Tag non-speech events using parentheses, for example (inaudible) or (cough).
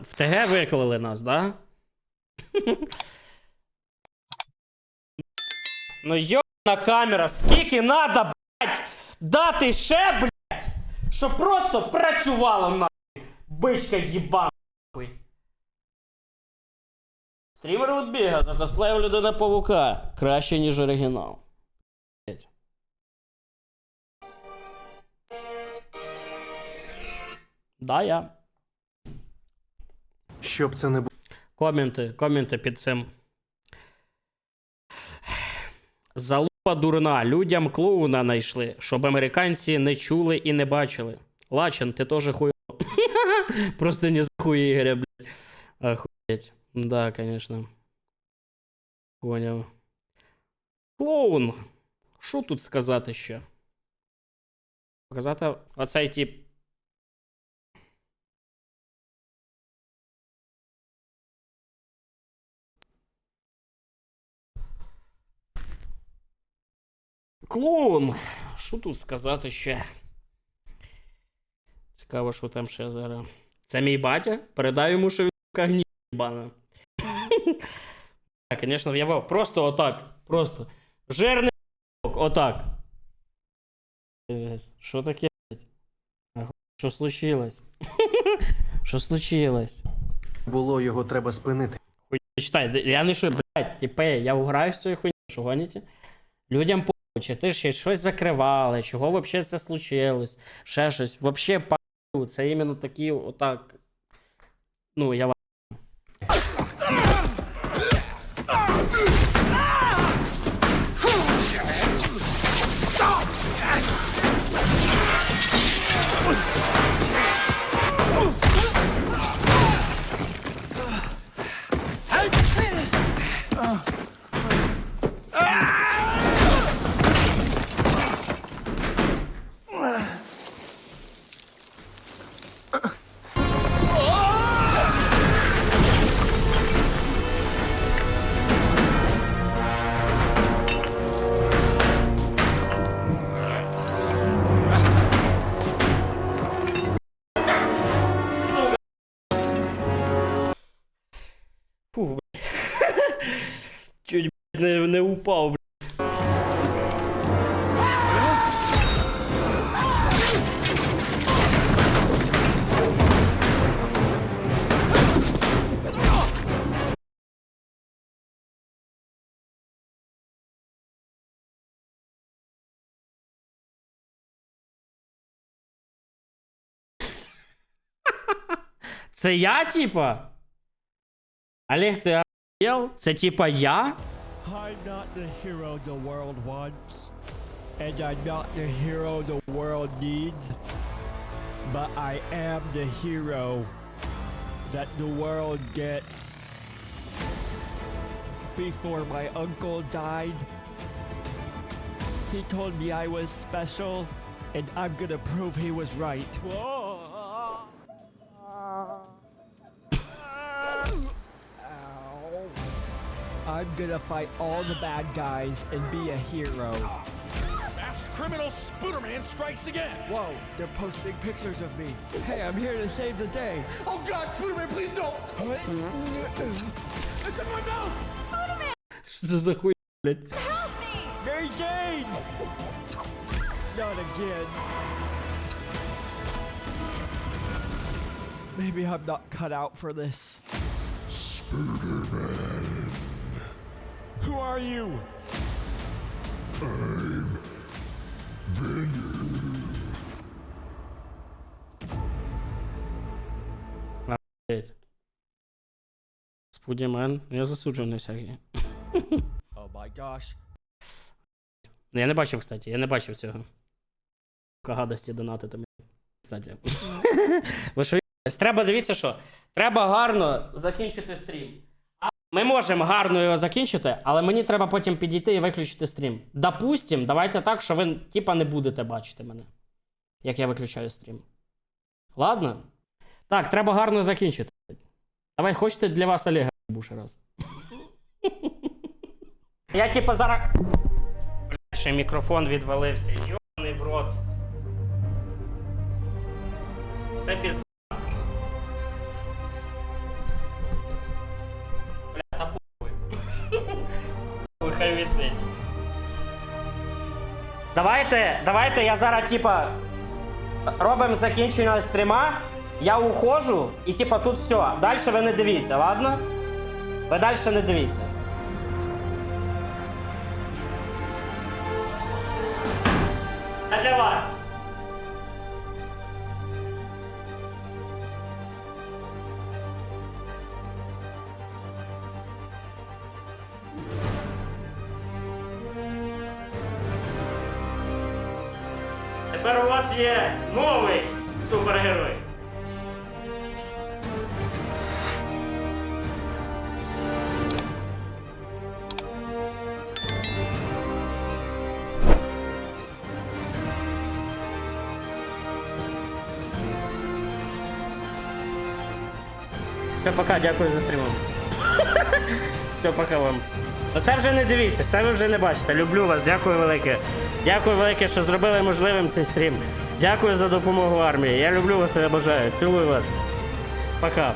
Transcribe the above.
в ТГ виклали нас, да? ну йобана камера, скільки надо, блядь, дати ще, блядь, щоб просто працювало нахуй. Бичка їбана, нахуй. Стрімер Лутбіга закосплеїв людина павука. Краще, ніж оригінал. Да, я. Щоб це не було. Коменти, коменти під цим. Залупа дурна. Людям клоуна знайшли, щоб американці не чули і не бачили. Лачен, ти теж хуй. (laughs) Просто не захуй Ігоря, блядь. Охуєть. Да, конечно. Поняв. Клоун. Що тут сказати ще? Показати оцей тип. Клоун. Що тут сказати ще? Цікаво, що там ще зараз. Це мій батя? Передай йому, що він гні бана. Так, звісно, я просто отак. Просто. Жирний отак. Що таке? Що случилось? (laughs) Що случилось? було, його треба спинити. Хуй читай, я не що, блядь, типе, я уграю з цією хуйню, що гоніте? Людям похуй, чи ти ще щось закривали, чого взагалі це случилось, ще щось. Взагалі, це іменно такі, отак. Ну, я не, не упав. Це я, типа? Олег, ти охуєл? Це типа я? I'm not the hero the world wants, and I'm not the hero the world needs, but I am the hero that the world gets. Before my uncle died, he told me I was special, and I'm gonna prove he was right. Ow. I'm gonna fight all the bad guys and be a hero. Masked criminal Spooderman strikes again. Whoa, they're posting pictures of me. Hey, I'm here to save the day. Oh God, Spooderman, please don't! It's in my mouth! Що це за хуй, блядь? Mary Jane! Not again. Maybe I'm not cut out for this. Spooderman. Who are you? Блядь. Спудімен. Я засуджую на всякі. Oh my gosh. Ну, Я не бачив, кстати, я не бачив цього. Сука, Гадості донатити мені. Кстати. (laughs) Ви що, треба дивіться, що? Треба гарно закінчити стрім. Ми можемо гарно його закінчити, але мені треба потім підійти і виключити стрім. Допустим, давайте так, що ви типа не будете бачити мене. Як я виключаю стрім. Ладно? Так, треба гарно закінчити. Давай, хочете для вас Олега ще раз. (laughs) Я типа зараз. Ще мікрофон відвалився. Йоний в рот. Це піз... хай висить. Давайте, давайте я зараз, типа, робимо закінчення стріма, я ухожу, і типа тут все. Далі ви не дивіться, ладно? Ви далі не дивіться. А для вас. Тепер у вас є новий супергерой. Все, пока, дякую за стрімом. (laughs) Все, пока вам. Ну це вже не дивіться, це ви вже не бачите. Люблю вас, дякую велике. Дякую велике, що зробили можливим цей стрім. Дякую за допомогу армії. Я люблю вас і обожаю. Цілую вас. Пока.